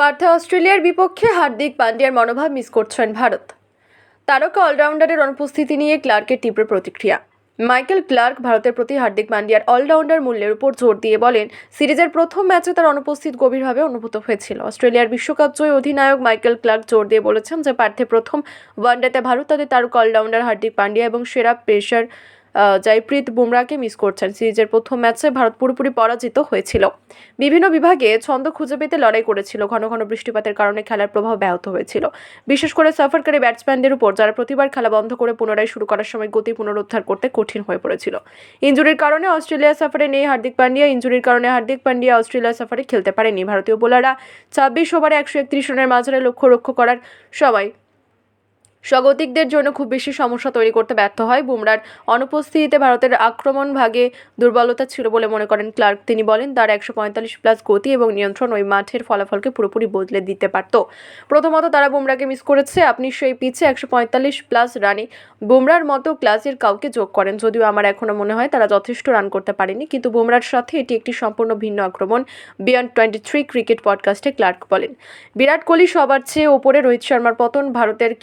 পার্থে অস্ট্রেলিয়ার বিপক্ষে হার্দিক পান্ডিয়ার মনোভাব মিস করছেন ভারত। তারকা অলরাউন্ডারের অনুপস্থিতি নিয়ে ক্লার্কের তীব্র প্রতিক্রিয়া। মাইকেল ক্লার্ক ভারতের প্রতি হার্দিক পান্ডিয়ার অলরাউন্ডার মূল্যের উপর জোর দিয়ে বলেন সিরিজের প্রথম ম্যাচে তার অনুপস্থিত গভীরভাবে অনুভূত হয়েছিল। অস্ট্রেলিয়ার বিশ্বকাপ জয়ী অধিনায়ক মাইকেল ক্লার্ক জোর দিয়ে বলেছেন যে পার্থে প্রথম ওয়ানডেতে ভারত তাদের তারকা অলরাউন্ডার হার্দিক পান্ডিয়া এবং সেরা আহ, জয়প্রীত বুমরাকে মিস করছেন। সিরিজের প্রথম ম্যাচে ভারত পুরোপুরি পরাজিত হয়েছিল। বিভিন্ন বিভাগে ছন্দ খুঁজে পেতে লড়াই করেছিল। ঘন ঘন বৃষ্টিপাতের কারণে খেলার প্রভাব ব্যাহত হয়েছিল। বিশেষ করে সফরকারী ব্যাটসম্যানদের উপর যারা প্রতিবার খেলা বন্ধ করে পুনরায় শুরু করার সময় গতি পুনরুদ্ধার করতে কঠিন হয়ে পড়েছিল। ইঞ্জুরির কারণে অস্ট্রেলিয়া সফরে নেই হার্দিক পান্ডিয়া। ইঞ্জুরির কারণে হার্দিক পান্ডিয়া অস্ট্রেলিয়া সফরে খেলতে পারেনি। ভারতীয় বোলাররা ছাব্বিশ ওভারে একশো একত্রিশ রানের মাঝারে লক্ষ্য রক্ষা করার সময় স্বাগতিকদের জন্য খুব বেশি সমস্যা তৈরি করতে ব্যর্থ হয়। বুমরার অনুপস্থিতিতে ভারতের আক্রমণ ভাগে দুর্বলতা ছিল বলে মনে করেন ক্লার্ক। তিনি বলেন, তার একশো পঁয়তাল্লিশ প্লাস গতি এবং নিয়ন্ত্রণ ওই মাঠের ফলাফলকে পুরোপুরি বদলে দিতে পারত। প্রথমত তারা বুমরাকে মিস করেছে। আপনি সেই পিচে একশো পঁয়তাল্লিশ প্লাস রানে বুমরার মতো ক্লাসের কাউকে যোগ করেন। যদিও আমার এখনও মনে হয় তারা যথেষ্ট রান করতে পারেনি। কিন্তু বুমরার সাথে এটি একটি সম্পূর্ণ ভিন্ন আক্রমণ। বিয়ন্ড টোয়েন্টি থ্রি ক্রিকেট পডকাস্টে ক্লার্ক বলেন, বিরাট কোহলি সবার চেয়ে ওপরে রোহিত শর্মার পতন ভারতের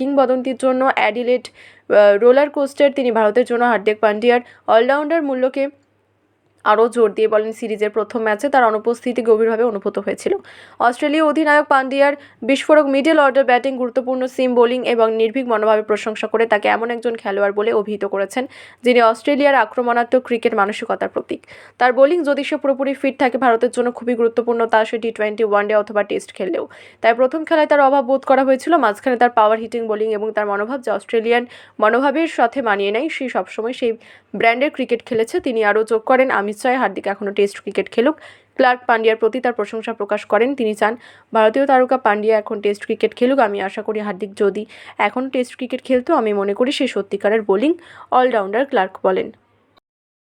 কিংবদন্তির জন্য অ্যাডিলেড রোলার কোস্টার তিনি ভারতের জন্য হার্দিক পান্ডিয়ার অলরাউন্ডার মূল্যকে আরও জোর দিয়ে বলেন সিরিজের প্রথম ম্যাচে তার অনুপস্থিতি গভীরভাবে অনুভূত হয়েছিল। অস্ট্রেলীয় অধিনায়ক পান্ডিয়ার বিস্ফোরক মিডল অর্ডার ব্যাটিং গুরুত্বপূর্ণ সিম বোলিং এবং নির্ভীক মনোভাবে প্রশংসা করে তাকে এমন একজন খেলোয়াড় বলে অভিহিত করেছেন, যিনি অস্ট্রেলিয়ার আক্রমণাত্মক ক্রিকেট মানসিকতার প্রতীক। তার বোলিং যদি সে পুরোপুরি ফিট থাকে, ভারতের জন্য খুবই গুরুত্বপূর্ণ, তা সে টি টোয়েন্টি ওয়ানডে অথবা টেস্ট খেললেও। তাই প্রথম খেলায় তার অভাব বোধ করা হয়েছিল, মাঝখানে তার পাওয়ার হিটিং বোলিং এবং তার মনোভাব যে অস্ট্রেলিয়ান মনোভাবের সাথে মানিয়ে নেয়, সে সবসময় সেই ব্র্যান্ডের ক্রিকেট খেলেছে। তিনি আরও যোগ করেন, আমি চাই হার্দিক এখনও টেস্ট ক্রিকেট খেলুক। ক্লার্ক পান্ডিয়ার প্রতি তার প্রশংসা প্রকাশ করেন। তিনি চান ভারতীয় তারকা পান্ডিয়া এখন টেস্ট ক্রিকেট খেলুক। আমি আশা করি হার্দিক যদি এখন টেস্ট ক্রিকেট খেলতো, আমি মনে করি সে সত্যিকারের বোলিং অলরাউন্ডার ক্লার্ক বলেন।